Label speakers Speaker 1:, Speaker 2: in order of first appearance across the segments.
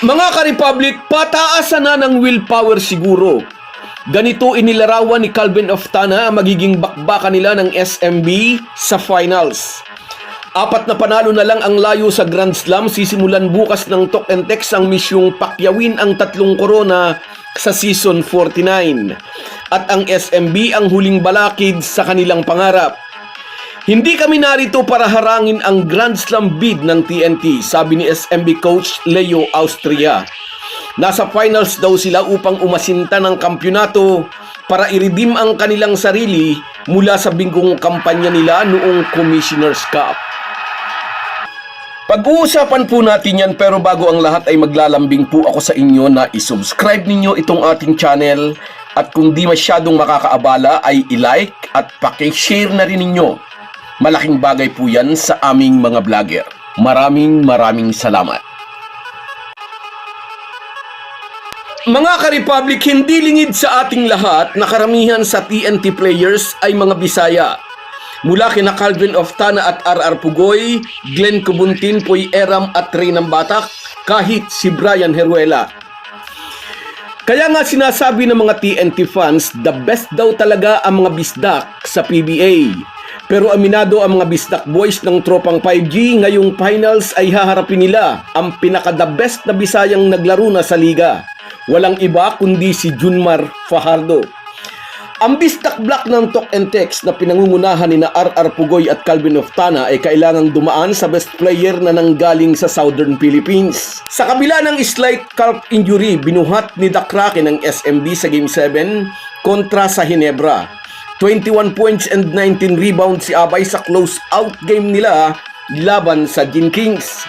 Speaker 1: Mga ka-Republic, pataasan na ng willpower siguro. Ganito inilarawan ni Calvin Oftana ang magiging bakbakan nila ng SMB sa finals. Apat na panalo na lang ang layo sa Grand Slam. Sisimulan bukas ng Talk and Text ang misyong pakyawin ang tatlong korona sa season 49. At ang SMB ang huling balakid sa kanilang pangarap. Hindi kami narito para harangin ang Grand Slam bid ng TNT, sabi ni SMB coach Leo Austria. Nasa finals daw sila upang umasinta ng kampyonato para i-redeem ang kanilang sarili mula sa bingkong kampanya nila noong Commissioner's Cup. Pag-uusapan po natin yan pero bago ang lahat ay maglalambing po ako sa inyo na isubscribe ninyo itong ating channel at kung di masyadong makakaabala ay i-like at pakishare na rin ninyo. Malaking bagay po yan sa aming mga vlogger. Maraming maraming salamat. Mga ka-Republic, hindi lingid sa ating lahat na karamihan sa TNT players ay mga Bisaya. Mula kina Calvin Oftana at RR Pugoy, Glenn Kubuntin, Poy Eram at Ray ng Batak, kahit si Brian Heruela. Kaya nga sinasabi ng mga TNT fans, the best daw talaga ang mga bisdak sa PBA. Pero aminado ang mga bisdak boys ng tropang 5G, ngayong finals ay haharapin nila ang pinaka-the best na bisayang naglaro na sa liga. Walang iba kundi si Junmar Fajardo. Ang bistak block ng Talk and Text na pinangungunahan ni na RR Pugoy at Calvin Oftana ay kailangang dumaan sa best player na nanggaling sa Southern Philippines. Sa kabila ng slight calf injury, binuhat ni The Kraken ng SMB sa Game 7 kontra sa Hinebra. 21 points and 19 rebounds si Abay sa close-out game nila laban sa Gin Kings.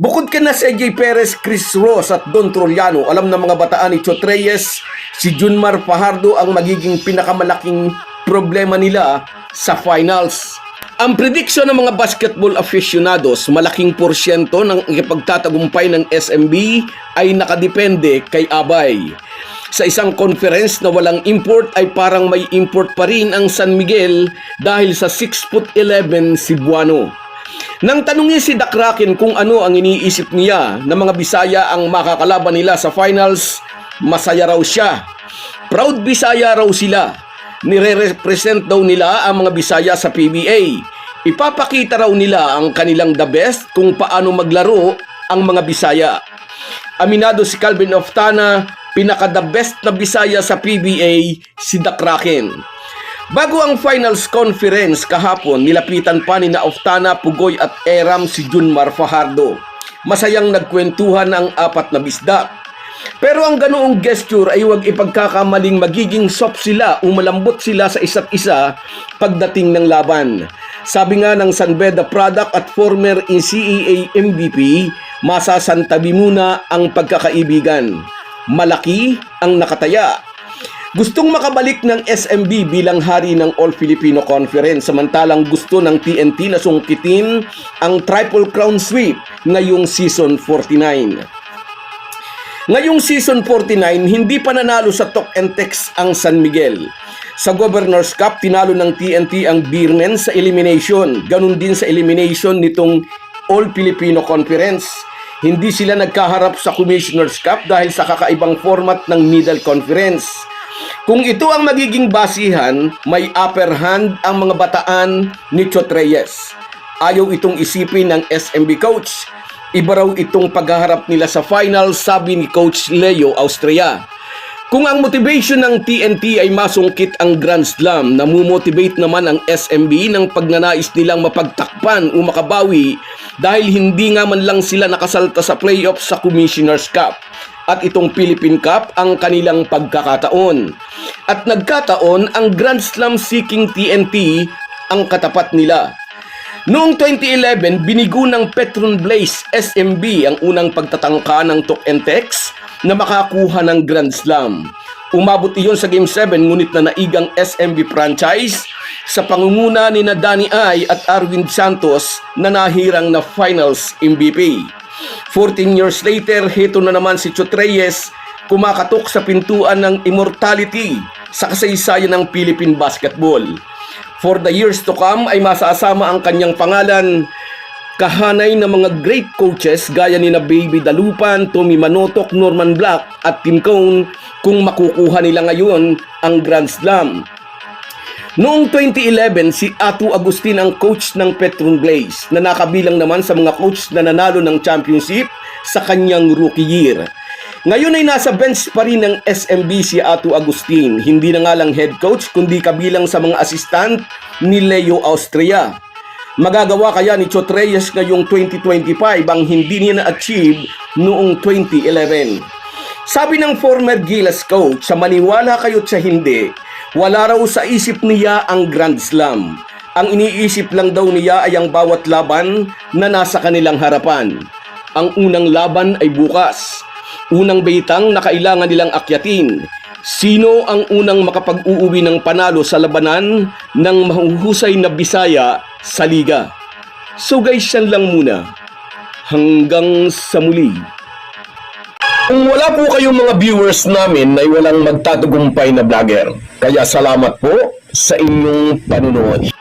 Speaker 1: Bukod ka na si AJ Perez, Chris Ross at Don Troliano, alam ng mga bataan ni Chot Reyes, si Junmar Fajardo ang magiging pinakamalaking problema nila sa finals. Ang prediction ng mga basketball aficionados, malaking porsyento ng ipagtatagumpay ng SMB ay nakadepende kay Abay. Sa isang conference na walang import ay parang may import pa rin ang San Miguel dahil sa 6'11 Cebuano. Nang tanungin si Dakraken kung ano ang iniisip niya na mga Bisaya ang makakalaban nila sa finals, masaya raw siya. Proud Bisaya raw sila. Nire-represent daw nila ang mga Bisaya sa PBA. Ipapakita raw nila ang kanilang the best kung paano maglaro ang mga Bisaya. Aminado si Calvin Oftana, pinaka the best na Bisaya sa PBA si Dakraken. Bago ang finals conference kahapon, nilapitan pa ni na Oftana, Pugoy at Eram si Junmar Fajardo. Masayang nagkwentuhan ang apat na bisdak. Pero ang ganoong gesture ay huwag ipagkakamaling magiging soft sila o malambot sila sa isa't isa pagdating ng laban. Sabi nga ng San Beda product at former NCAA MVP, masasantabi muna ang pagkakaibigan. Malaki ang nakataya. Gustong makabalik ng SMB bilang hari ng All Filipino Conference samantalang gusto ng TNT na sungkitin ang Triple Crown Sweep ngayong season 49. Ngayong season 49, hindi pa nanalo sa Talk and Text ang San Miguel. Sa Governor's Cup, tinalo ng TNT ang Beermen sa elimination. Ganun din sa elimination nitong All Filipino Conference. Hindi sila nagkaharap sa Commissioner's Cup dahil sa kakaibang format ng Middle Conference. Kung ito ang magiging basihan, may upper hand ang mga bataan ni Chot Reyes. Ayaw itong isipin ng SMB coach. Iba raw itong paghaharap nila sa final, sabi ni Coach Leo Austria. Kung ang motivation ng TNT ay masungkit ang Grand Slam, namumotivate naman ang SMB ng pagnanais nilang mapagtakpan o makabawi dahil hindi nga man lang sila nakasalta sa playoffs sa Commissioner's Cup at itong Philippine Cup ang kanilang pagkakataon. At nagkataon ang Grand Slam seeking TNT ang katapat nila. Noong 2011, binigo ng Petron Blaze SMB ang unang pagtatangka ng Tok and Tex na makakuha ng Grand Slam. Umabot iyon sa Game 7 ngunit na naigang SMB franchise sa pangunguna ni na Danny Ay at Arvin Santos na nahirang na Finals MVP. 14 years later, heto na naman si Chot Reyes kumakatok sa pintuan ng immortality sa kasaysayan ng Philippine basketball. For the years to come ay masasama ang kanyang pangalan kahanay ng mga great coaches gaya ni na Baby Dalupan, Tommy Manotok, Norman Black at Tim Cone kung makukuha nila ngayon ang Grand Slam. Noong 2011, si Atu Agustin ang coach ng Petron Blaze na nakabilang naman sa mga coach na nanalo ng championship sa kanyang rookie year. Ngayon ay nasa bench pa rin ng SMB si Atu Agustin. Hindi na nga lang head coach kundi kabilang sa mga assistant ni Leo Austria. Magagawa kaya ni Chot Reyes ngayong 2025 ang hindi niya na-achieve noong 2011. Sabi ng former Gilas coach, sa maniwala kayo sa hindi, wala raw sa isip niya ang Grand Slam. Ang iniisip lang daw niya ay ang bawat laban na nasa kanilang harapan. Ang unang laban ay bukas. Unang beitang na kailangan nilang akyatin. Sino ang unang makapag-uuwi ng panalo sa labanan ng mahuhusay na Bisaya sa Liga? So guys, yan lang muna. Hanggang sa muli. Kung wala po kayong mga viewers namin ay walang magtatagumpay na vlogger. Kaya salamat po sa inyong panunood.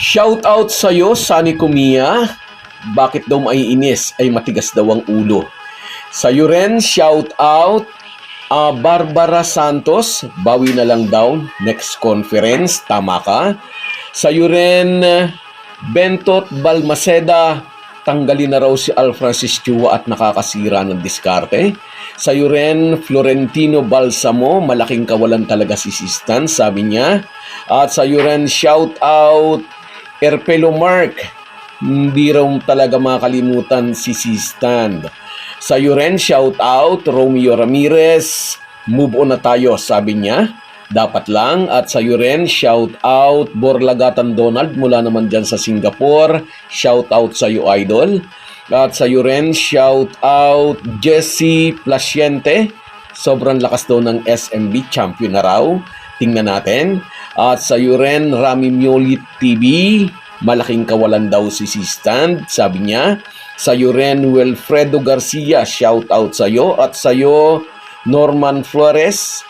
Speaker 1: Shout out sa iyo, Sunny Kumia. Bakit daw maiinis ay matigas daw ang ulo. Sa iyo rin, shout out ah, Barbara Santos. Bawi na lang daw. Next conference, tama ka. Sa iyo rin, Bentot Balmaceda. Tanggalin na raw si Al Francis Chua at nakakasira ng diskarte. Sa iyo rin, Florentino Balsamo, malaking kawalan talaga si Sistan, sabi niya. At sa iyo rin, shout out Erpelo Mark. Hindi raw talaga makalimutan si Sistan. Sa iyo rin, shout out Romeo Ramirez. Move on na tayo, sabi niya. Dapat lang. At sa iyo rin, shout out Borlagatan Donald mula naman dyan sa Singapore. Shout out sa iyo, idol. At sa iyo rin, shout out Jesse Placiente. Sobrang lakas daw ng SMB champion na raw. Tingnan natin. At sa iyo rin, Rami Miolit TV. Malaking kawalan daw si Stand, sabi niya. Sa iyo rin, Wilfredo Garcia, shout out sa iyo. At sa iyo, Norman Flores,